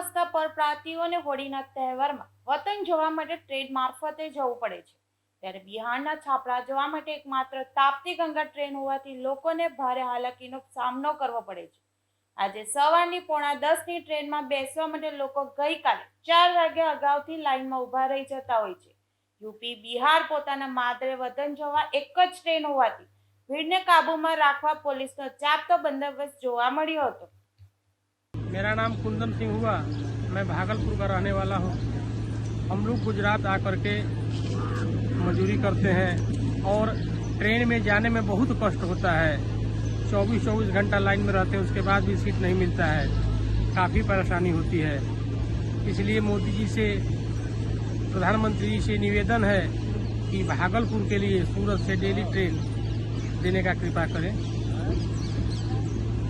વસતા પરપ્રાંતિઓને હોળીના તહેવારમાં વતન જવા માટે ટ્રેન મારફતે જવું પડે છે. ત્યારે બિહારના છાપરા જવા માટે એકમાત્ર તાપ્તી ગંગા ટ્રેન હોવાથી લોકોને ભારે હાલાકીનો સામનો કરવો પડે છે. આજે સવારની પોણા દસની ટ્રેનમાં બેસવા માટે લોકો ગઈકાલે ચાર વાગ્યા અગાઉથી લાઈનમાં ઊભા રહી જતા હોય છે. યુપી બિહાર પોતાના માદરે વતન જવા એક જ ટ્રેન હોવાથી ભીડને કાબૂમાં રાખવા પોલીસનો ચાપતો બંદોબસ્ત જોવા મળ્યો હતો. मेरा नाम कुंदन सिंह हुआ। मैं भागलपुर का रहने वाला हूँ। हम लोग गुजरात आकर के मजदूरी करते हैं और ट्रेन में जाने में बहुत कष्ट होता है। चौबीस चौबीस घंटा लाइन में रहते हैं, उसके बाद भी सीट नहीं मिलता है। काफ़ी परेशानी होती है। इसलिए मोदी जी से, प्रधानमंत्री जी से निवेदन है कि भागलपुर के लिए सूरत से डेली ट्रेन देने का कृपा करें।